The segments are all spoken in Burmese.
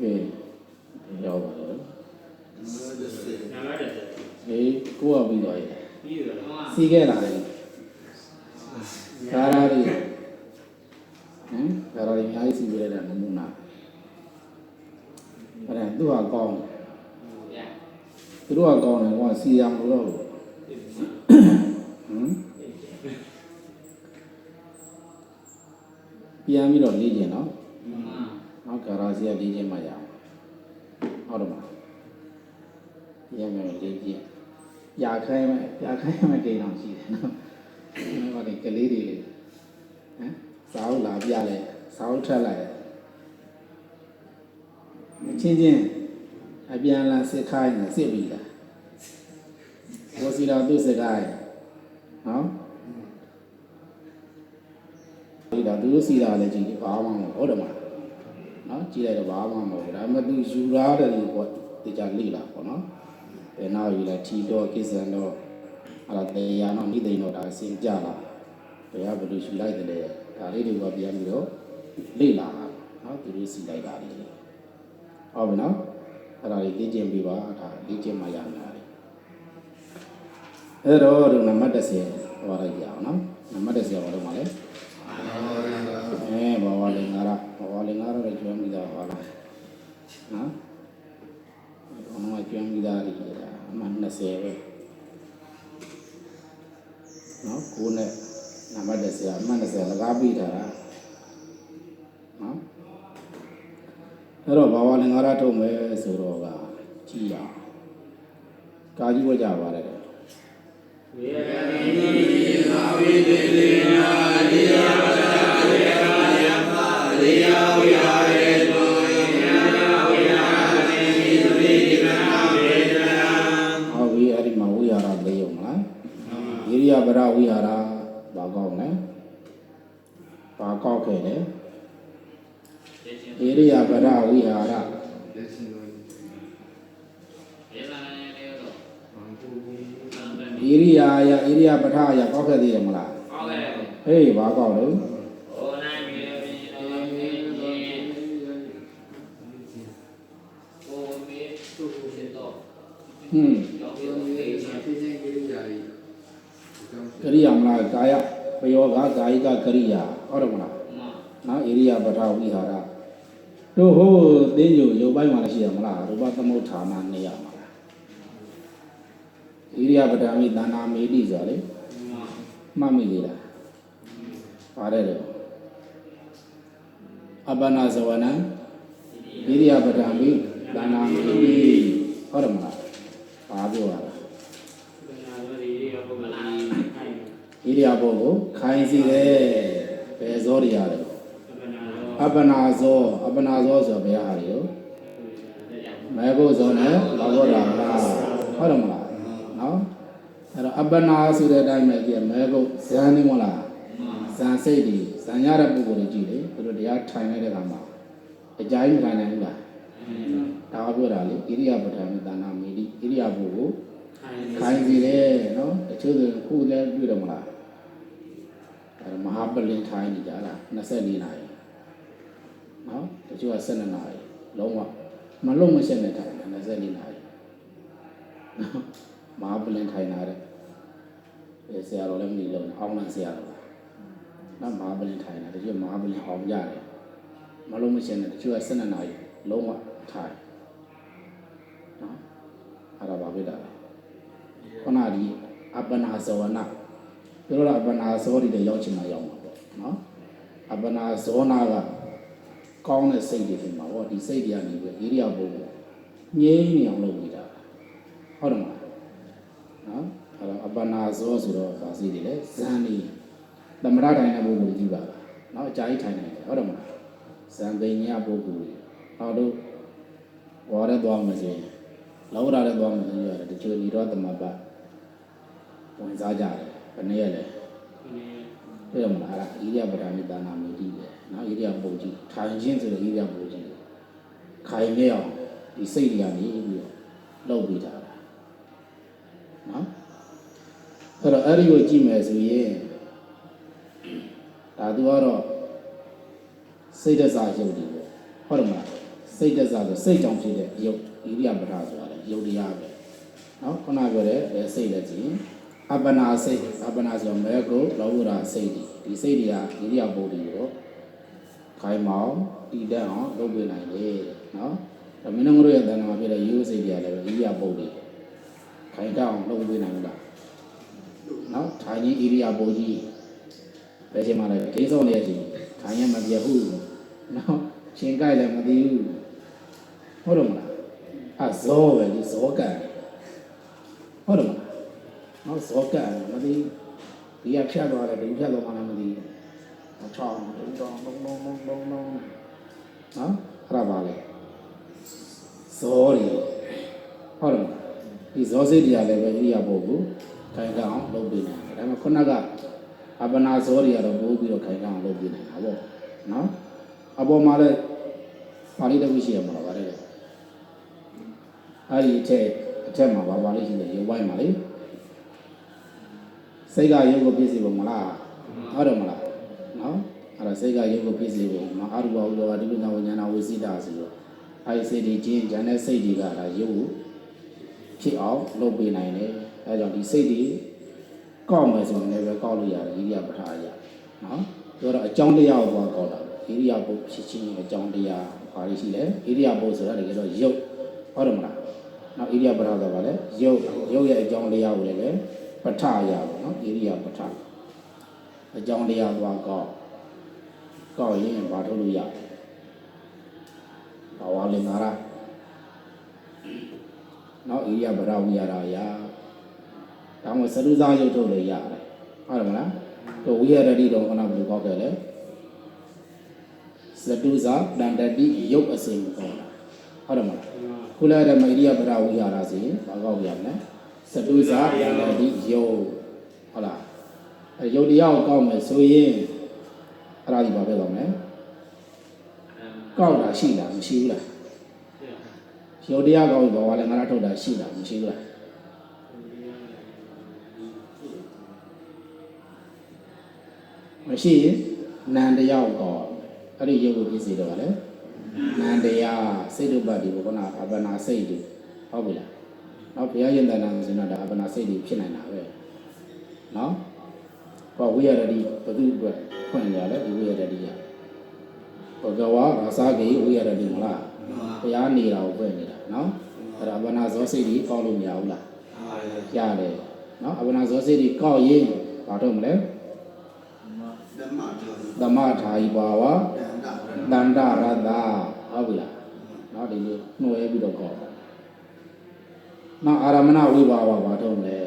အေးရောက်ပါတော့နာမတဲ့အေးကိုကပြီးတော့ရပြီးတော့ဟောစီးခဲ့လာတယ်ကာရာတွေဟမ်ကာရာတွေအများကြီးစီးခဲ့တဲ့နမူနာအဲ့ဒါသူ့ဟာကောင်းရသူတို့ကကောင်းတယ်ဟောစီးရမလို့ဟမ်ပြန်ပြီးတော့လေ့ကျင်နော်မှန်နောက်ကာရာ စီကလေ့ကျင်မှရအောင်ဟုတ်တယ်မလားပြန်မယ်လေ့ကျင်ရာခိုင်းမယ်ရာခိုင်းမယ်တိန်အောင်ရှိတယ်နော်ဟောဒီကလေးတွေဟမ်စာအုပ်လာပြလဲစာအုပ်ထက်လိုက်ချင်းချင်းအပြန်လာစစ်ခိုင်းနေစစ်ပြီလားဘောစီတော်သူစစ်ခိုင်းနော်ဒီတော့သူစီတာလည်းကြည့်ဘာမှမဟုတ်တယ်မလား နော်ကြည့်လိုက်တော့ဘာမှမဟုတ်ဘူးဒါပေမဲ့သူယူရာတယ်ပေါ့ဒီကြလိလာပေါ့နော်ဘယ်နောက်ယူလဲထီတော့ကိစ္စံတော့အဲ့ဒါတရားတော့မိသိန်တော့ဒါစင်ကြလာဘယ်ကဘယ်လိုယူလိုက်တယ်လဲဒါလေးတွေကပြန်ပြီးတော့လေ့လာတာနော်သူတို့စီလိုက်တာလေဟုတ်ပြီနော်အဲ့ဒါလေးသိကျင်ပြပါဒါသိကျင်မှရမှာလေအဲ့တော့ဒီနံပါတ်30ဟောလိုက်ကြအောင်နော်နံပါတ်30ဟောတော့မှာလေအဲဘာဝလင်္ကာရဘာဝ လင်္ကာရလည်းကျွမ်းမိတာပါလားနော်ဘုံကကျွမ်းမိတာလေအမှ20ပဲနော်ကိုနဲ့နံပါတ်30အမှ20လကားပြီးတာနော်အဲ့တော့ဘာဝလင်္ကာရထုတ်မယ်ဆိုတော့ကကြည့်ရအောင်ကာကြီးဝကြပါတယ်ဝေယံဒီဟော ဣရိယာယဣရိယာပဋ္ဌာယကောက်ခဲ့သေးတယ်မလားကောက်ခဲ့တယ်ဟေးဘာကောက်လို့ဟွန်းကရိယာမလားကာယပယောဂကာယကကရိယာဟုတ်တယ်မလားနော်ဣရိယာပဋ္ဌာဝိဟာရတို့ဟိုသင်းညိုရုပ်ပိုင်းမှာရှိရမလားရူပသမုဋ္ဌာနနေရမှာ ဣရိယပထမိသန္နာမေတိဆိုလေမှန်မှတ်မိသေးလားပါတယ်တော့အပ္ပနာဇဝနံဣရိယပထမိသန္နာမေတိဟုတ်တယ်မလားဘာပြောရလဲဘယ်နာလို့ဒီရောဘုမလားခိုင်ဣရိယာပုတ်ကိုခိုင်းစီတယ်ဘယ်ဇောတွေရတယ်ဘယ်နာလို့အပ္ပနာဇောအပ္ပနာဇောဆိုဘယ်ဟာတွေရောမေဘုဇောနဲ့ဘာဘောရာလားဟုတ်တယ်မလားနော် အဲ့တော့အပ္ပနာဆိုတဲ့အတိုင်းပဲကြည့်မေဘုဇန်နေမလားဇန်စိတ်တွေဇန်ရတဲ့ပုဂ္ဂိုလ်တွေကြည့်လေသူတို့တရားထိုင်နေတဲ့ကမှာအကြိုင်းမထိုင်နိုင်ဘူးလားဒါကပြောတာလေဣရိယာပဋ္ဌာမိတဏ္ဍမေတိဣရိယာပုကိုခိုင်းစီတယ်နော်တချို့ဆိုခုလည်းတွေ့တယ်မလားအဲမဟာပလင်ထိုင်းနေကြတာ24နာရီနော်တချို့က12နာရီလုံးဝမလုံးမရှင်းတဲ့ထိုင်းတယ်24နာရီနော် မဟာပလင်ထိုင်းတာတဲ့အဲဆရာတော်လည်းမနေလုံးအောင်လန်ဆရာတော်နော်မဟာပလင်ထိုင်းတာတချို့မဟာပလင်အောင်ကြတယ်မလုံးမရှင်းတဲ့တချို့က12နာရီလုံးဝထိုင်းနော်အဲ့ဒါဘာဖြစ်တာလဲခုနကဒီအပ္ပနာဇဝနာသူတို့ကအပ္ပနာဇောတွေလည်းရောက်ချင်မှရောက်မှာပေါ့နော်အပ္ပနာဇောနာကကောင်းတဲ့စိတ်တွေဖြစ်မှာပေါ့ဒီစိတ်တွေကနေပြီးဣရိယာပုကိုငြိမ်းနေအောင်လုပ်နေတာဟုတ်တယ်မလားနော်အဲ့တော့အ ပ္ပနာဇောဆိုတော့ဗာစီတွေလည်းဇန်နေသမထထိုင်တဲ့ပုဂ္ဂိုလ်ကြီးပါလားနော်အကြာကြီးထိုင်နေတယ်ဟုတ်တယ်မလားဇန်သိညာပုဂ္ဂိုလ်တွေဟောတို့ဝါရဲသွားမယ်ဆိုရင်လောကရရဲသွားမယ်ဆိုရင်တချို့និရောဓမပဝင်စားကြတယ်ဘယ်နည်းရလဲတွေ့ရမလားအဲ့ဒါဣရိယာပဒာမိတာနာမိတိပဲနော်ဣရိယာပုတ်ကြီးထိုင်ခြင်းဆိုတဲ့ဣရိယာပုတ်ကြီးခိုင်မြေအောင်ဒီစိတ်တွေကနေပြီးတော့လောက်ပြီးတာနော် အဲ့တော့အဲ့ဒီကိုကြည့်မယ်ဆိုရင်ဒါသူကတော့စိတ်တစားရုပ်တွေပေါ့ဟုတ်တယ်မလားဇစိတ်တက်စားဆိုစိတ်ကြောင့်ဖြစ်တဲ့ယုတ်ဣရိယာပထဆိုတာလေယုတ်တရားပဲနော်ခုနပြောတဲ့ဘယ်စိတ်လဲကြည့်အပ္ပနာစိတ်အပ္ပနာဆိုတော့မဲကုလောဘရာစိတ်ဒီဒီစိတ်တွေကဣရိယာပုဒ်တွေတော့ခိုင်မောင်းတည်တတ်အောင်လုပ်ပေးနိုင်တယ်နော်ဒါမင်းတို့ရဲ့တဏ္ဍာမှာဖြစ်တဲ့ရိုးစိတ်တွေကလည်းဣရိယာပုဒ်တွေခိုင်တတ်အောင်လုပ်ပေးနိုင်ဘူးလား နော်ထိုင်ကြီးဣရိယာပုဒ်ကြီးဘယ်ချိန်မှလဲဒိန်းစောနေတဲ့အချိန်ထိုင်ရမပြတ်ဘူးနော်ရှင်ကြိုက်လည်းမသိဘူးဟုတ်တယ်မလားအဇောပဲဒီဇောကံဟုတ်တယ်မလားနော်ဇောကံမသိဒီကဖြတ်သွားတယ်ဒီဖြတ်သွားမှလည်းမသိဘူးအချောင်းတုံးတုံးလုံးလုံးလုံးလုံးလုံးနော်အဲ့ဒါပါလေဇောတွေဟုတ်တယ်မလားဒီဇောစိတ်တရားလည်းပဲဣရိယာပုတ်ကို ခိုင်ခံအောင်လုပ်ပေးနိုင်တယ်ဒါပေမဲ့ခုနကအပနာဇောတွေကတော့ပို့ပြီးတော့ခိုင်ခံအောင်လုပ်ပေးနိုင်တာပေါ့နော်အပေါ်မှာလည်းပါဠိတစ်ခုရှိရမှာပါလေအဲ့ဒီအထက်အထက်မှာပါပါလိမ့်ရှိတယ်ရုပ်ပိုင်းမှာလေစိတ်ကရုပ်ကိုပြည့်စုံပုံမလားဟုတ်တယ်မလားနော်အဲ့ဒါစိတ်ကရုပ်ကိုပြည့်စုံပုံမအာရုပဥဒ္ဒဝတိပိဏဝိညာဏဝိစိတာဆိုတော့အဲ့ဒီစိတ်တွေချင်းဉာဏ်နဲ့စိတ်တွေကဒါရုပ်ကိုဖြစ်အောင်လုပ်ပေးနိုင်တယ် အဲကြောင့်ဒီစိတ်တွေကောက်မယ်ဆိုရင်လည်းပဲကောက်လို့ရတယ်ဣရိယာပဋ္ဌာရနော်ပြောတော့အကြောင်းတရားကိုကောက်တာဣရိယာပုတ်ဖြစ်ချင်းအကြောင်းတရားဘာလို့ရှိလဲဣရိယာပုတ်ဆိုတာတကယ်တော့ရုပ်ဟုတ်တယ်မလားနောက်ဣရိယာပဋ္ဌာဆိုတာလည်းရုပ်ရုပ်ရဲ့အကြောင်းတရားကိုလည်းပဲပဋ္ဌာရပါနော်ဣရိယာပဋ္ဌာအကြောင်းတရားသွားကောက်ကောက်ရင်ဘာထုတ်လို့ရဘာဝလင်္ကာရနောက်ဣရိယာပဋ္ဌာဝိရရာယ ဒါမှမဟုတ်သရုဇာရုပ်ထုတ်လို့ရတယ်ဟုတ်တယ်မလားတို့ဝိရဒတိတော့ခဏဘယ်လိုကောက်ခဲ့လဲသတုဇာတန္တတိယုတ်အစိမ်ကောတာဟုတ်တယ်မလားခုလည်းဓမ္မဣရိယပဒဝိဟာရစီဘာကောက်ရမလဲသတုဇာတန္တတိယုတ်ဟုတ်လားအဲယုတ်တရားကိုကောက်မယ်ဆိုရင်အဲ့ဒါဒီဘာပဲကောက်မလဲကောက်တာရှိလားမရှိဘူးလားယုတ်တရားကောက်ပြီးဘာဝလည်းငါရထုတ်တာရှိလားမရှိဘူးလား မရှိရင်နန္တရားကိုကောက်အဲ့ဒီယုတ်ကိုပြည့်စုံတော့ဗာလဲနန္တရားစိတ်တုပ္ပတ္တိဘုကနာအပနာစိတ်တွေဟုတ်ပြီလားနောက်ဘုရားရင်တနာဆိုတော့ဒါအပနာစိတ်တွေဖြစ်နိုင်တာပဲနော်ဟောဝိရဒတိဘသူအတွက်ဖွင့်ရလဲဒီဝိရဒတိရဘဂဝါရာဇဂေဝိရဒတိမလားဘုရားနေတာကိုဖွင့်နေတာနော်အဲ့ဒါအပနာဇောစိတ်တွေကောက်လို့မရဘူးလားရတယ်နော်အပနာဇောစိတ်တွေကောက်ရင်ဘာတော့မလဲဓမ္မထာ သမထာဟိပါဝါတန္တရတဟုတ်ပြီလားနော်ဒီလိုနှွဲပြီးတော့ခေါ်နောက်အာရမဏဝိပါဝါဘာတော့လဲ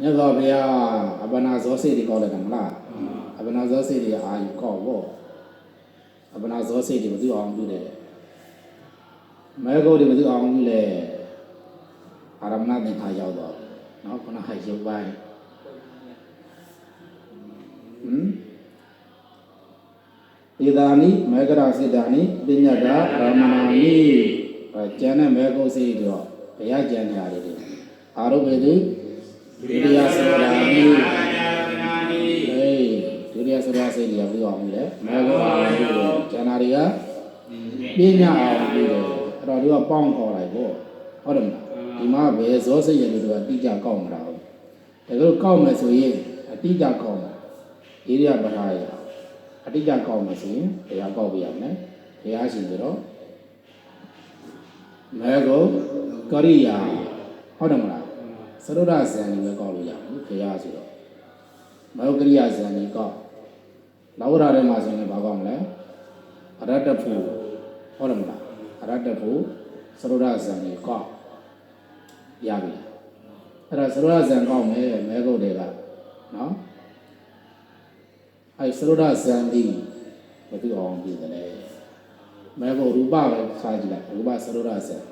မြတ်စွာဘုရားအပနာဇောစိတ်တွေကောက်လိုက်တယ်မလားအပနာဇောစိတ်တွေအာယူကောက်ဖို့အပနာဇောစိတ်တွေမသိအောင်ပြုတယ်မဲဂုတ်တွေမသိအောင်ပြုလဲအာရမဏသင်္ခါရောက်တော့နော်ခုနကရုပ်ပိုင်း ဟမ်ဧဒါနိမေကရာစေတာနိပညာတာရမဏာနိအဲကျန်တဲ့မေကုစိတ်တော့ဘုရားကျန်နေရတယ်ဒီအာရုပေတိဒုတိယစေတာနိအေးဒုတိယစေတာစိတ်တွေကပြီးအောင်လေမေကုအောင်ပြီးတယ်ကျန်တာတွေကပညာအောင်ပြီးတယ်အဲ့တော့သူကပေါင်းခေါ်လိုက်ပေါ့ဟုတ်တယ်မလားဒီမှာဘယ်ဇောစိတ်ရလို့သူကတိကျကောက်မှာတော့တကယ်လို့ကောက်မယ်ဆိုရင်အတိကျကောက်မှာ ဣရိယာပထာယအတိတ်ကောက်မယ်ဆိုရင်တရားကောက်ပြရမယ်တရားရှင်ဆိုတော့မေဂုကရိယာဟုတ်တယ်မလားသရုဒ္ဓဇန်ကြီးပဲကောက်လို့ရတယ်ဘုရားဆိုတော့မေဂုကရိယာဇန်ကြီးကောက်လောကဓာတ်ထဲမှာဆိုရင်ဘာကောက်မလဲအရတ္တဖူဟုတ်တယ်မလားအရတ္တဖူသရုဒ္ဓဇန်ကြီးကောက်ရပြီအဲ့ဒါသရုဒ္ဓဇန်ကောက်မယ်မေဂုတွေကနော် အဲသရုဒ္ဓဇန်တိဘယ်သူအောင်ပြည်တယ်လဲမဲဘရူပပဲစားကြည့်လိုက်ရူပသရုဒ္ဓဇန်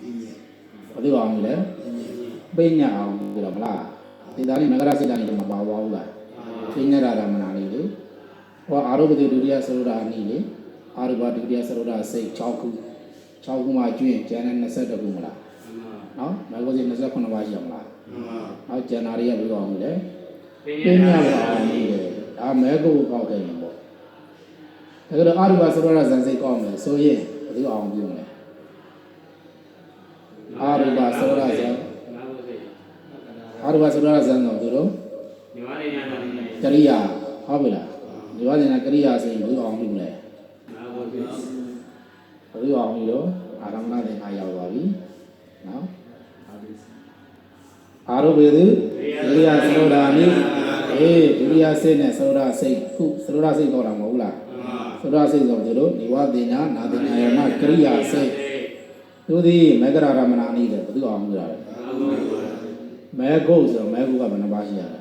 ဒီညဘယ်သူအောင်လဲပိညာအောင်ပြီးတော့မလားဒီသားလေးမကရစိတ်တိုင်းမှာပါသွားဘူးလားပိညာရမဏလေးလေဟောအာရုပတိဒုတိယသရုဒ္ဓအနိလေအာရုပဒုတိယသရုဒ္ဓစိတ်6ခု6ခုမှကျွင်းကျန်တဲ့22ခုမလားနော်မဲဘုဇင်28ပါးရှိအောင်လား မှန်နောက်ကျန်တာတွေကဘယ်လိုအောင်လဲပြင်းရပါအောင်နေတယ်ဒါမဲကိုကောက်ခဲ့ရင်ပေါ့ဒါကြတော့အရူပသရရဇန်စိတ်ကောက်မယ်ဆိုရင်ဘယ်လိုအောင်ပြုမလဲအရူပသရရဇန်ငါဘုစိတ်အရူပသရရဇန်တော့သူတို့ညီမလေးညာတော်နေကရိယာဟုတ်ပြီလားဒီဝါဒနာကရိယာဆိုရင်ဘယ်လိုအောင်ပြုမလဲငါဘုစိတ်ဘယ်လိုအောင်ပြုတော့အာရမဏသင်္ခါရောက်သွားပြီနော် အာရုပေသူကရိယာသရဒာနိအေးကရိယာစိတ်နဲ့သရဒစိတ်ခုသရဒစိတ်တော့တာမဟုတ်လားသုရစိတ်ဆိုသူတို့နေဝတိနာနာတိနာယနာကရိယာစိတ်သူသည်မေဂရရမဏာနိတဲ့ဘယ်သူအောင်ကြရတယ်မေဂုတ်ဆိုမေဂုတ်ကဘယ်နှပါးရှိရလဲ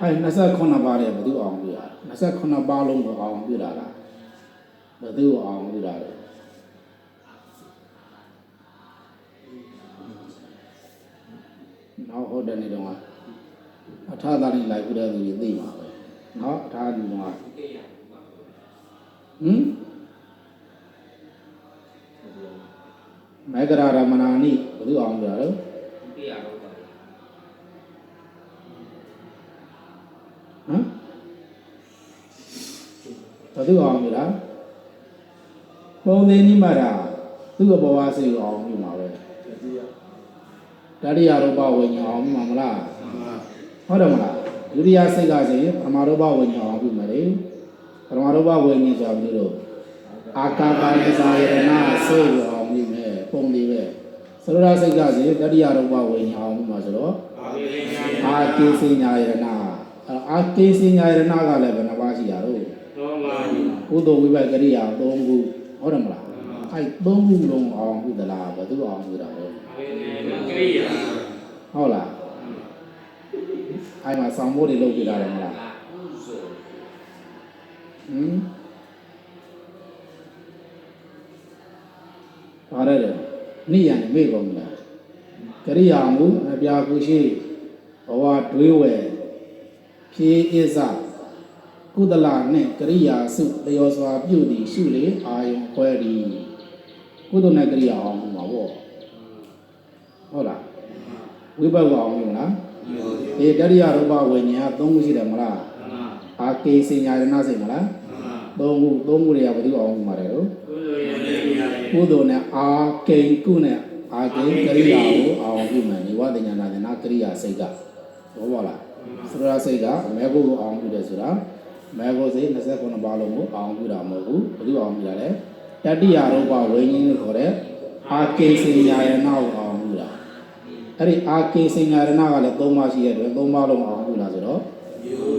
အဲ29ပါးတဲ့ဘယ်သူအောင်ကြရလဲ29ပါးလုံးကိုအောင်ပြတာလားဘယ်သူအောင်ပြတာလဲ နောက်ဟုတ်တဲ့နေ့တော့အထာသာနိလိုက်ပြတဲ့သူတွေသိမှာပဲနော်အထာဒီတော့ဟမ်မေဂရရမဏာနိဘယ်လိုအောင်ကြလဲဟမ်ဘယ်လိုအောင်ကြလားပုံသေးနိမရာသူ့ဘဝစိတ်ကိုအောင်ပြုမှာပဲ တတိယရူပဝိညာဉ်အောင်ပြုမှာမလားဟုတ်တယ်မလားဒုတိယစိတ်ကဆိုရင်ပထမရူပဝိညာဉ်အောင်ပြုမှာလေပထမရူပဝိညာဉ်ဆိုတာဘယ်လိုလဲအာကာပါယဇာယရဏစိတ်ကိုအောင်ပြုမယ်ပုံသေးပဲသရဏစိတ်ကဆိုရင်တတိယရူပဝိညာဉ်အောင်ပြုမှာဆိုတော့ဘာဝိညာဉ်အာကေစညာယရဏအာကေစညာယရဏကလည်းဘယ်နှပါးရှိရတော့တော်ပါကုသိုလ်ဝိဘတ်ကရိယာ၃ခုဟုတ်တယ်မလား အဲ့၃ခုလုံးအောင်ပြုသလားဘယ်သူအောင်ပြုတာလဲဘာဝိညာဉ်ကရိယာဟုတ်လားအဲ့မှာဆောင်းမိုးတွေလုပ်ပြတာတယ်မလားဟမ်ပါရတယ်နိယံမေ့ကုန်မလားကရိယာမူအပြာကုရှိဘဝတွေးဝယ်ဖြေးဣဇကုသလနှင့်ကရိယာစုလျော်စွာပြုသည်ရှုလေအာယုံခွဲသည် ကုသနဲ့ကရိယာအောင်မှာပေါ့ဟုတ်လားဝိဘတ်ကအောင်မလားဒီတရိယာရူပဝိညာဉ်က၃ခုရှိတယ်မလားအာကေစညာရဏစိတ်မလား၃ခု၃ခုတွေကဘယ်သူအောင်မှာလဲတော့ကုသိုလ်ရဲ့ကရိယာရဲ့ကုသိုလ်နဲ့အာကိန်ကုနဲ့အာကိန်ကရိယာကိုအောင်ပြုမယ်နိဝတညာနာသနာကရိယာစိတ်ကဘောပါလားသရစိတ်ကအမေဘုကိုအောင်ပြုတယ်ဆိုတာမေဘုစိတ်29ပါးလုံးကိုအောင်ပြုတာမဟုတ်ဘူးဘယ်သူအောင်ပြုတာလဲ တတိယရူပဝိညာဉ်လို့ခေါ်တဲ့အာကိန်စညာယနာကိုအောင်ပြုတာအဲ့ဒီအာကိန်စညာယနာကလည်း၃ပါးရှိတဲ့အတွက်၃ပါးလုံးအောင်ပြုတာဆိုတော့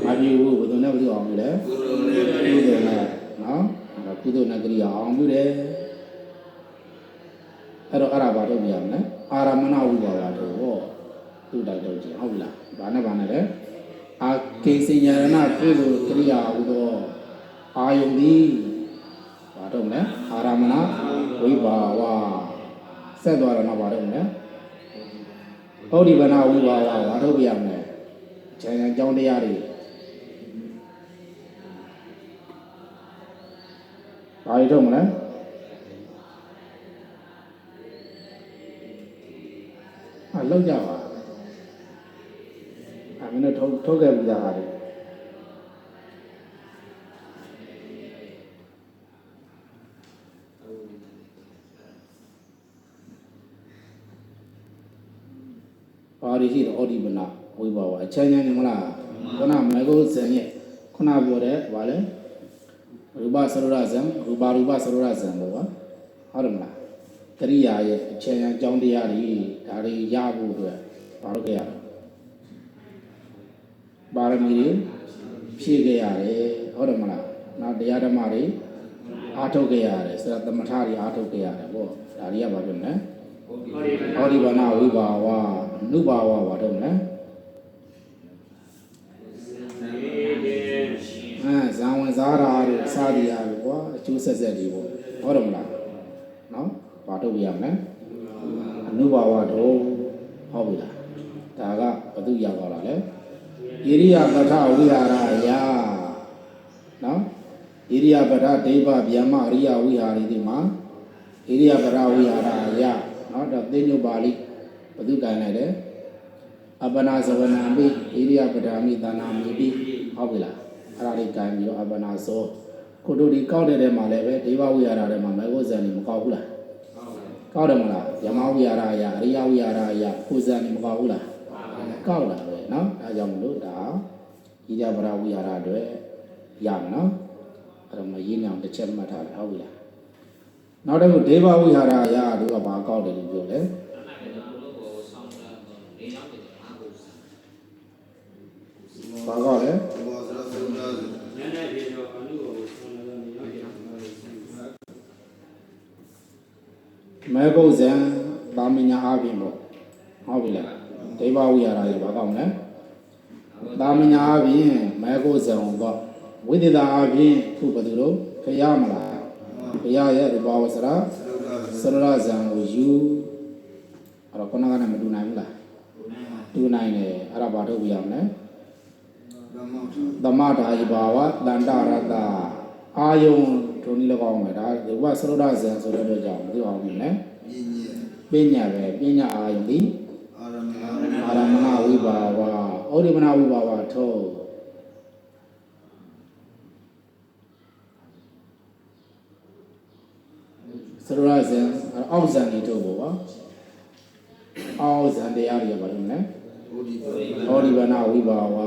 မပြုဘူးဘယ်သူနဲ့ဘယ်သူအောင်ပြုလဲကုသိုလ်နဲ့နော်အဲ့ကုသိုလ်နဲ့ကရိယာအောင်ပြုတယ်အဲ့တော့အဲ့ဒါဘာလို့မရမလဲအာရမဏဝိပါဒတို့ဟောသူ့တိုက်တော့ကြည့်ဟုတ်ပြီလားဘာနဲ့ဘာနဲ့လဲအာကေစဉ္ညာရဏကုသိုလ်ကရိယာဟူသောအာယုန်သည်ဘာ တော့မလဲအာရမဏဝိပါဝဆက်သွားတော့ဘာတော့မလဲဟောဒီဗနာဝိပါဝဘာတော့ပြရမလဲခြံအကြောင်းတရားတွေဘာတွေတော့မလဲအလောက်ကြပါအမင်းတို့ထုတ်ထုတ်ခဲ့ပြီးသားဟာလေ ပါရီရှိတော့ဩဒီမနာဝိပါဝအချမ်းချမ်းနေမလားခုနမေဂုဇန်ရဲ့ခုနပြောတဲ့ဗာလဲရူပသရရဇံရူပရူပသရရဇံပေါ့ကွာဟုတ်တယ်မလားကရိယာရဲ့အချိန်အကြောင်းတရားတွေဒါတွေရဖို့အတွက်ဘာလုပ်ခဲ့ရလဲပါရမီတွေဖြည့်ခဲ့ရတယ်ဟုတ်တယ်မလားနောက်တရားဓမ္မတွေအားထုတ်ခဲ့ရတယ်ဆိုတော့သမထတွေအားထုတ်ခဲ့ရတယ်ပေါ့ဒါတွေကဘာဖြစ်မလဲဟောဒီဟောဒီဘာနာဝိဘာဝ နုဘာဝဘာတော့မလဲဒီဒီအဲဇံဝင်စားတာတို့အစာတရားတို့ကွာအကျိုးဆက်ဆက်တွေပေါ့ဟုတ်တယ်မလားနော်ဘာထုတ်ပြရမလဲအနုဘာဝတော့ဟုတ်ပြီလားဒါကဘသူရောက်သွားတာလဲဣရိယာပဋ္ဌဝိဟာရယနော်ဣရိယာပဋ္ဌဒိဗဗျမအရိယဝိဟာရီဒီမှာဣရိယာပဋ္ဌဝိဟာရယနော်ဒါသိညုပါဠိ ဘသူကန်လိုက်တယ်အ အပနာသဝနာမိဣရိယပဒာမိသနာမိတိဟုတ်ပြီလားအဲ့ဒါလေးကန်ပြီးတော့အပနာသောကိုတို့ဒီကောက်တဲ့ထဲမှာလည်းပဲဒေဝဝိဟာရထဲမှာမေဂုဇန်နေမကောက်ဘူးလားကောက်တယ်မလားယမဝိဟာရအရာအရိယဝိဟာရအရာကိုဇန်နေမကောက်ဘူးလားကောက်တာပဲเนาะဒါကြောင့်မလို့ဒါဣရိယပဒဝိဟာရအတွက်ရမယ်เนาะအဲ့တော့မရင်းအောင်တစ်ချက်မှတ်ထားတယ်ဟုတ်ပြီလားနောက်တစ်ခုဒေဝဝိဟာရအရာတို့ကဘာကောက်တယ်လို့ပြောလဲ ဘာကောက်လဲဘောဇရာသုဒ္ဓဇနည်းနည်းပြေတော့အနုကိုဆောင်းလာနေရောက်ပြန်ပါလိမ့်မယ်မဲကုတ်ဇံသာမညာအပြင်ပေါ့ဟုတ်ပြီလားဒေဝဝိဟာရရေဘာကောက်မလဲသာမညာအပြင်မဲကုတ်ဇံတော့ဝိသေသာအပြင်ခုဘယ်သူတို့ခရမလားခရရဲ့ရူပဝဆရာသုဒ္ဓဇစရရဇံကိုယူအဲ့တော့ခုနကနဲ့မတူနိုင်ဘူးလားတူနိုင်တယ်အဲ့ဒါဘာထုတ်ပြရမလဲ ဓမ္မောထသမထာယဘာဝတန္တရတအာယုံဒုနည်း၎င်းမယ်ဒါရူပစရရဇံဆိုတဲ့အတွက်ကြောင့်မသိအောင်မယ်ပညေပညာပဲပညာအာယုန်ဒီအာရမဏအာရမဏဝိဘာဝဩရိမဏဝိဘာဝထောစရရဇံအောက်ဇံဒီတို့ဘောပါအောက်ဇံတရားတွေပါလို့နော်ဘုဒ္ဓဘာဩရိမဏဝိဘာဝ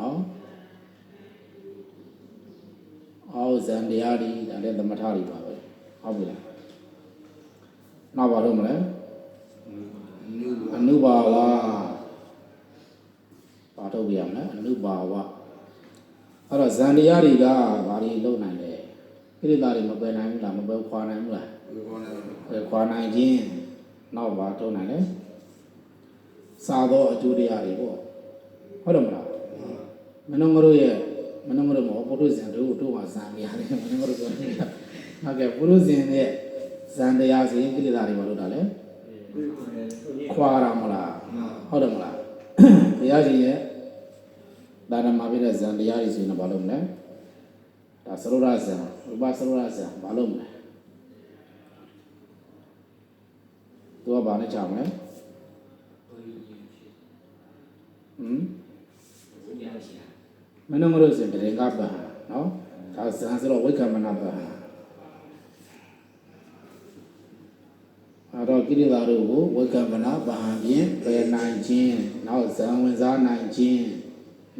နော်အောက်ဇံတရားတွေဒါလည်းသမထတွေပါပဲဟုတ်ပြီလားနောက်ပါတော့မလဲနုအနုဘာဝပါတော့ပြရမယ်အနုဘာဝအဲ့တော့ဇန်တရားတွေကဘာတွေလုံနိုင်လဲကိရိတာတွေမပယ်နိုင်ဘူးလားမပယ်ခွာနိုင်ဘူးလားဘောနေပယ်ခွာနိုင်ခြင်းနောက်ပါထုတ်နိုင်လဲစာသောအကျိုးတရားတွေပေါ့ဟုတ်တယ်မလား မနုငတို့ရဲ့မနုငတို့မဟုတ်ပုရုဇဉ်တို့တို့မှာဇန်တရားတွေမနုငတို့ဆိုနေတာဟုတ်ကဲ့ပုရုဇဉ်ရဲ့ဇန်တရားဆိုရင်ကိရိတာတွေဘာလို့တာလဲခွာရမလားဟုတ်တယ်မလားဘုရားရှင်ရဲ့ဒါနမပြတဲ့ဇံတရားတွေဆိုရင်ဘာလို့မလဲဒါသရုရဇံရူပသရုရဇံဘာလို့မလဲသူကဘာနဲ့ချမလဲဟမ် မနုမလို့ဆိုရင်တရင်ကပဟနော်ဒါဇံဆိုတော့ဝိက္ခမနပဟအဲ့တော့ကိရိတာတို့ကိုဝိက္ခမနပဟဖြင့်ပယ်နိုင်ခြင်းနောက်ဇံဝင်စားနိုင်ခြင်း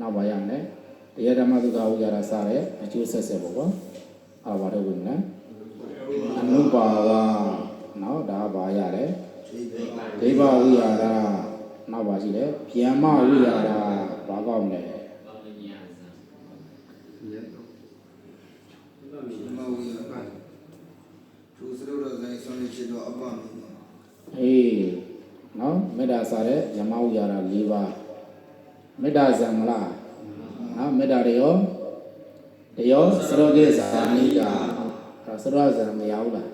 နောက်ပါရမယ်တရားဓမ္မသုခဝိရစတဲ့အကျိုးဆက်ဆက်ပေါ့ကွာအဲ့ဒါဘာလို့ဝင်လဲအနုပါဝနော်ဒါဘာရလဲဒိဗ္ဗဒိဗ္ဗဝိဟာရနောက်ပါရှိတယ်ဗျမ္မဝိဟာရဘာကောင်းလဲ ဓမ္မဝိယသူစရုဒ္ဓ ဇိုင်းဆုံးနေချစ်တော့အပ္ပမင်းအေးနော်မေတ္တာစားတဲ့ဗျမ္မဝိဟာရ၄ပါးမေတ္တာဇံမလားနော်မေတ္တာတွေရောတရောစရောကိဇာနိတာဒါစရောဇံမရဘူးလား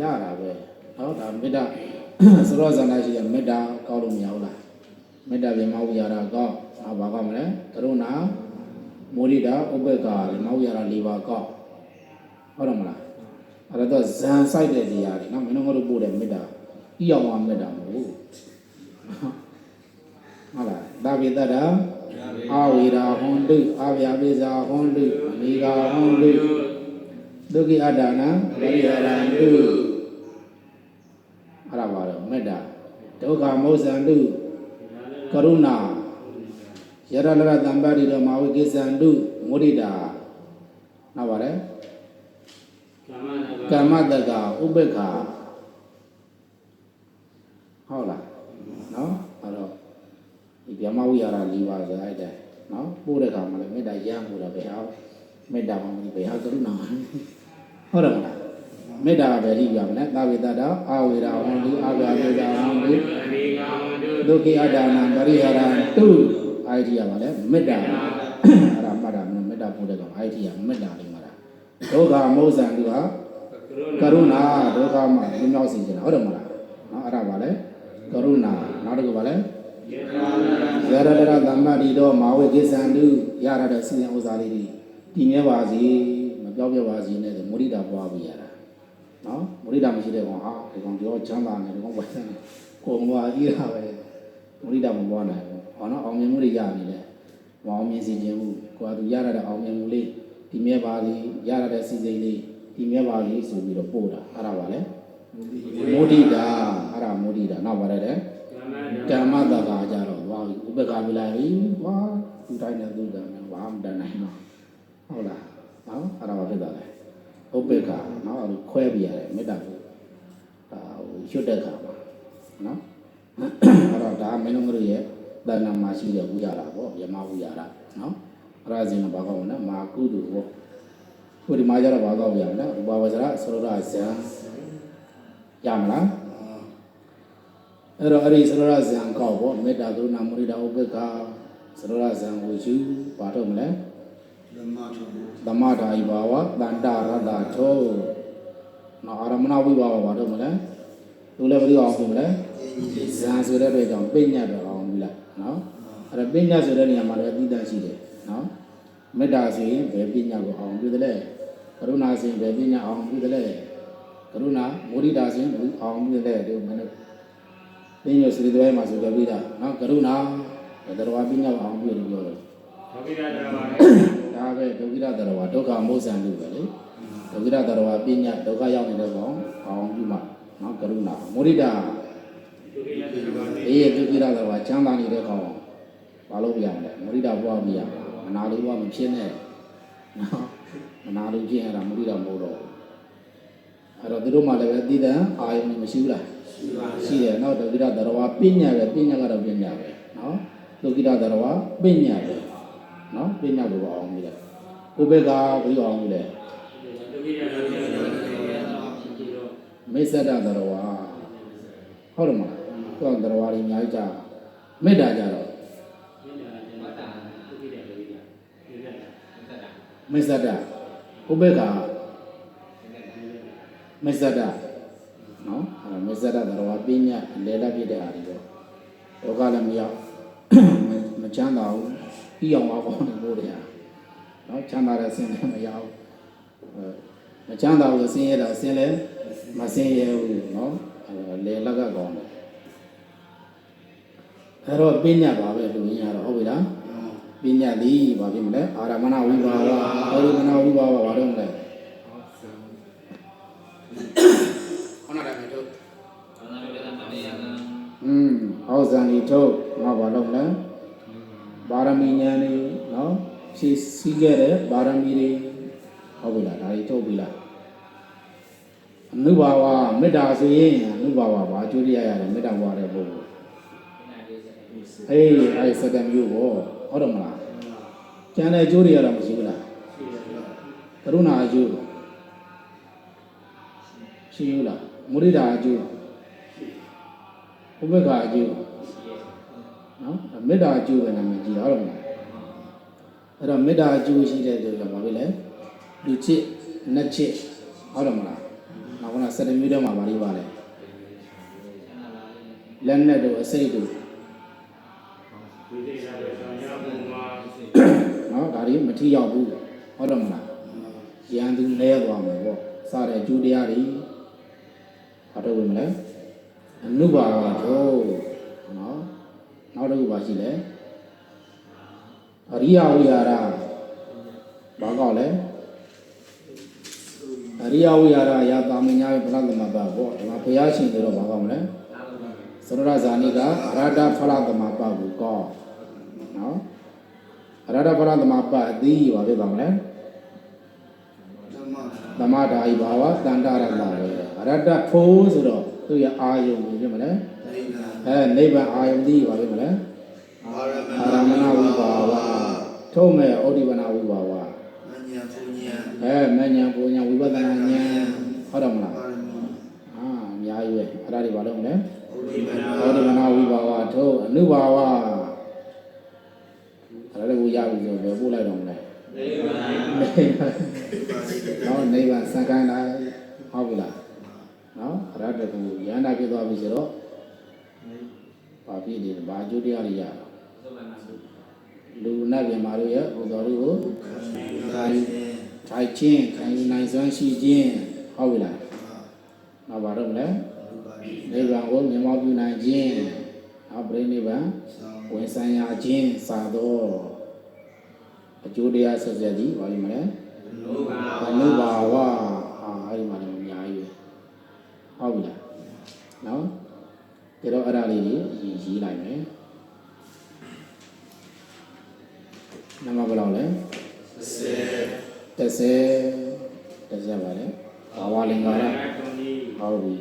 ရတာပဲနော်ဒါမေတ္တာစရောဇံလိုက်ရှိတဲ့မေတ္တာကောက်လို့မရဘူးလားမေတ္တာဗျမ္မဝိဟာရကောက်နောက်ဘာကောက်မလဲကရုဏာမောရိတာဥပ္ပက္ခဗျမ္မဝိဟာရ၄ပါးကောက်ဟုတ်တယ်မလား အဲ့တော့ဇန်ဆိုင်တဲ့နေရာတွေနော်မင်းတို့တို့ပို့တဲ့မေတ္တာဤအောင်အောင်မေတ္တာမဟုတ်ဘူးဟုတ်လားဒါပိတ္တရာအာဝိရာဟွန်တုအာဗျာပိဇာဟွန်တုအမိဂာဟွန်တုဒုက္ခိအတ္တနာပရိယရံတုအဲ့ဒါပါတော့မေတ္တာဒုက္ခမောဇန္တုကရုဏာယရလရတံပါတိတော်မာဝိကိစ္ဆန္တုမုဒိတာနောက်ပါလေ ကမ္မတက္ကဥပ္ပခာဟုတ်လားနော်အဲ့တော့ဒီဗျမဝိဟာရ၄ပါးဆိုအဲ့ဒါနော်ပို့တဲ့ခါမှာလည်းမေတ္တာရမ်းမှုတာပဲဟာမေတ္တာမှမဟုတ်ဘယ်ဟာကရုဏာဟုတ်တယ်မလားမေတ္တာပဲလိပြမလဲသာဝေတ္တာအာဝေရာဝန္တိအာဗျာဝေရာဝန္တိဒုက္ခိအတ္တနာပရိဟာရတုအိုက်ဒီယာပါလေမေတ္တာအဲ့ဒါမှတ်တာမလို့မေတ္တာပို့တဲ့ကောင်အိုက်ဒီယာမေတ္တာလေးမှာတာ ဒုက္ခမောဇန်သူဟာကရုဏာဒုက္ခမှာလွတ်မြောက်စေချင်တာဟုတ်တယ်မလားနော်အဲ့ဒါပါလေကရုဏာနောက်တစ်ခုပါလေရရတရသမ္မာတိတော့မာဝိကိစ္ဆန္တုရရတဲ့စီရင်ဥစ္စာလေးတွေတည်မြဲပါစေမပြောက်ပြပါစေနဲ့မုရိဒာပွားပြီးရတာနော်မုရိဒာမရှိတဲ့ကောင်ဟာဒီကောင်ပြောချမ်းသာနေဒီကောင်ဝယ်တယ်ကိုယ်ကအေးတာပဲမုဒိတာမပွားနိုင်ဘူးဟောနော်အောင်မြင်မှုတွေရနေတယ်မအောင်မြင်စေခြင်းဘူးကိုယ်ကသူရရတဲ့အောင်မြင်မှုလေး ဒီမြဲပါလိရရတဲ့စီစိတ်လေးဒီမြဲပါလိဆိုပြီးတော့ပို့တာအဲ့ဒါပါလေမုဒိတာအဲ့ဒါမုဒိတာနောက်ပါတဲ့ဓမ္မတက္ကာကြတော့ဝါဥပက္ခမိလိုက်ပြီဝါသူတိုင်းနဲ့သူတိုင်းနဲ့ဝါမတန်နိုင်တော့ဟုတ်လားနော်အဲ့ဒါဘာဖြစ်သွားလဲဥပက္ခနော်အဲ့ခွဲပြရတယ်မေတ္တာကိုဒါဟိုရွတ်တဲ့ခါမှာနော်အဲ့တော့ဒါမင်းတို့တို့ရဲ့တဏ္ဍာမှာရှိတဲ့ဝိရတာပေါ့ယမဝိရတာနော် အဲ့ဒါစဉ်ကဘာကောင်းလဲမာကုတုပေါ့ခုဒီမှာကြတော့ဘာကောင်းပြန်လဲဥပဝဇ္ဇရသရရဇံရမလားအဲ့တော့အဲ့ဒီသရရဇံကောက်ပေါ့မေတ္တာကရုဏာမုဒိတာဥပေက္ခသရရဇံကိုယူဘာတော့မလဲဓမ္မထောသမထာဤဘာဝတန္တရတ္တထောနော်အာရမဏဝိဘာဝဘာတော့မလဲသူလည်းဘယ်လိုအောင်ပြင်မလဲဇံဆိုတဲ့အတွက်ကြောင့်ပိညတ်တော့အောင်ပြီလားနော်အဲ့ဒါပိညတ်ဆိုတဲ့နေရာမှာလည်းအတိအကျရှိတယ်နော် မေတ္တာဆိုရင်ဘယ်ပိညတ်ကိုအောင်ပြုတယ်လဲကရုဏာဆိုရင်ဘယ်ပိညတ်အောင်ပြုတယ်လဲကရုဏာမုဒိတာဆိုရင်အောင်ပြုတယ်လေဒီမင်းတို့ပညာစရိသွဲမှာဆိုကြပြီးတာနော်ကရုဏာတရားပညာအောင်ပြုလို့ပြောတယ်သောကိရတရားပါလေဒါပဲဒုက္ခိရတရားဒုက္ခမောဇံလို့ပဲလေဒုက္ခိရတရားပညာဒုက္ခရောက်နေတဲ့ကောင်အောင်ပြုမှာနော်ကရုဏာမုဒိတာဒုကိရတရားပါလေအေးဒုက္ခိရတရားချမ်းသာနေတဲ့ကောင်ဘာလို့ပြရမလဲမုဒိတာဘွားမရမ နာလို့ဘွားမဖြစ်နဲ့နော်မနာလို့ဖြစ်ရတာမုဒိတာမဟုတ်တော့အဲ့တော့သူတို့မှလည်းပဲတည်တဲ့အာယုံမရှိဘူးလားရှိတယ်နော်ဒုက္ခိတသရဝပညာပဲပညာကတော့ပညာပဲနော်ဒုက္ခိတသရဝပညာပဲနော်ပညာကိုအောင်ပြီလေဥပေက္ခဘယ်လိုအောင်ပြီလဲဒုကိရတရားပါလေဒီတော့မေစ္ဆဒသရဝဟုတ်တယ်မလားသူကသရဝတွေအများကြီးကြာမေတ္တာကြတော့ မေစ္ဆဒဥပေက္ခမေစ္ဆဒနော်အဲ့မေစ္ဆဒသရဝပညာလေလက်ပြတဲ့အားတွေတော့ဒုက္ခလည်းမရောက်မချမ်းသာဘူးပြီးအောင်အောင်နေလို့ရတယ်နော်ချမ်းသာတဲ့ဆင်းလည်းမရဘူးအဲမချမ်းသာဘူးဆင်းရဲတာဆင်းလည်းမဆင်းရဲဘူးနော်အဲလေလက်ကကောင်းတယ်အဲတော့ပညာပါပဲလူကြီးရတော့ဟုတ်ပြီလား ပညာသည်ဘာဖြစ်မလဲအာရမဏဝိပါဒအာရမဏဝိပါဒဘာတော့မလဲဟောနာတယ်တို့อืมဟောဇန်ဒီထုတ်မဘာလို့မလဲပါရမီဉာဏ်တွေနော်ဖြည့်စည်းခဲ့တဲ့ပါရမီတွေဟုတ်ပြီလားဒါတွေထုတ်ပြီလားအနုဘာဝမေတ္တာဆိုရင်အနုဘာဝဘာအကျိုးရရလဲမေတ္တာဘဝတဲ့ပုဂ္ဂိုလ်အေးအဲစကံမျိုးပေါ့ ဟုတ်တယ်မလားကျန်တဲ့အကျိုးတွေကတော့မရှိဘူးလားရှိတယ်ကရုဏာအကျိုးရှိဘူးလားမုဒိတာအကျိုးဥပ္ပခာအကျိုးနော်မေတ္တာအကျိုးပဲနာမည်ကြီးတာဟုတ်တယ်မလားအဲ့တော့မေတ္တာအကျိုးရှိတဲ့ဆိုတော့ဘာဖြစ်လဲလူချစ်နတ်ချစ်ဟုတ်တယ်မလားနောက်ကစတဲ့မျိုးတွေမှာဗာလေးပါလဲလက်နဲ့တို့အစိတ်တို့ နော်ဒါတွေမထီရောက်ဘူးဟုတ်တယ်မလားရန်သူလဲသွားမှာပေါ့စတဲ့အကျိုးတရားတွေဘာတော့ဝင်မလဲအနုဘာဝတို့နော်နောက်တစ်ခုပါရှိလဲအရိယဝိဟာရဘာကောက်လဲအရိယဝိဟာရယာတာမညာဗလသမဘပေါ့ဒီမှာဘုရားရှင်တွေတော့ဘာကောက်မလဲသရရဇာနိကအရဟတဖလသမဘကိုကောက်နော် အရဟတဖလသမဘအသီးဘာဖြစ်ပါမလဲဓမ္မသမတာဤဘာဝတန္တရတပဲအရတ္တဖိုးဆိုတော့သူရအာယုံကိုပြမလဲနိဗ္ဗာန်အဲနိဗ္ဗာန်အာယုံတိပါပြမလဲအာရမအာရမဏဝိဘာဝထုံးမဲ့ဩဒီဝနာဝိဘာဝမညာပူညာအဲမဉ္ဇဉ်ပူညာဝိပဿနာဉာဏ်ဟုတ်တယ်မလားအာရမအာအများကြီးပဲအဲ့ဒါတွေဘာလို့မလဲဩဒီမနာဩဒီဝနာဝိဘာဝထုံးအနုဘာဝအဲ့ ဒါလည်းကိုရပြီဆိုတော့ပို့လိုက်တော့မလဲနိဗ္ဗာန်နော်နိဗ္ဗာန်စံကိုင်းလိုက်ဟုတ်ပြီလားနော်အရတ္တကူယန္တာဖြစ်သွားပြီဆိုတော့ဘာဖြစ်နေလဲဘာအကျိုးတရားတွေရတော့လူနတ်ပြည်မာတို့ရဲ့ဘုရားတို့ကိုကာယထိုက်ခြင်းခံယူနိုင်စွမ်းရှိခြင်းဟုတ်ပြီလားနောက်ဘာတော့မလဲနိဗ္ဗာန်ကိုမြင်မောပြုနိုင်ခြင်းဟနော်ပြိနိဗ္ဗာန်ဆောင်ဝင်ဆိုင်ရာခြင်းစာသော အကျိုးတရားဆက်ဆက်သည်ဘာလို့မလဲနုဘာအနုဘာဝဟာအဲ့ဒီမှာလည်းအများကြီးပဲဟုတ်ပြီလားနော်ဒါတော့အဲ့ဒါလေးကြီးရေးရေးလိုက်မယ်နံပါတ်ဘယ်လောက်လဲ30 30 30ပါလေဘာဝလင်္ကာရကုဏီဟုတ်ပြီ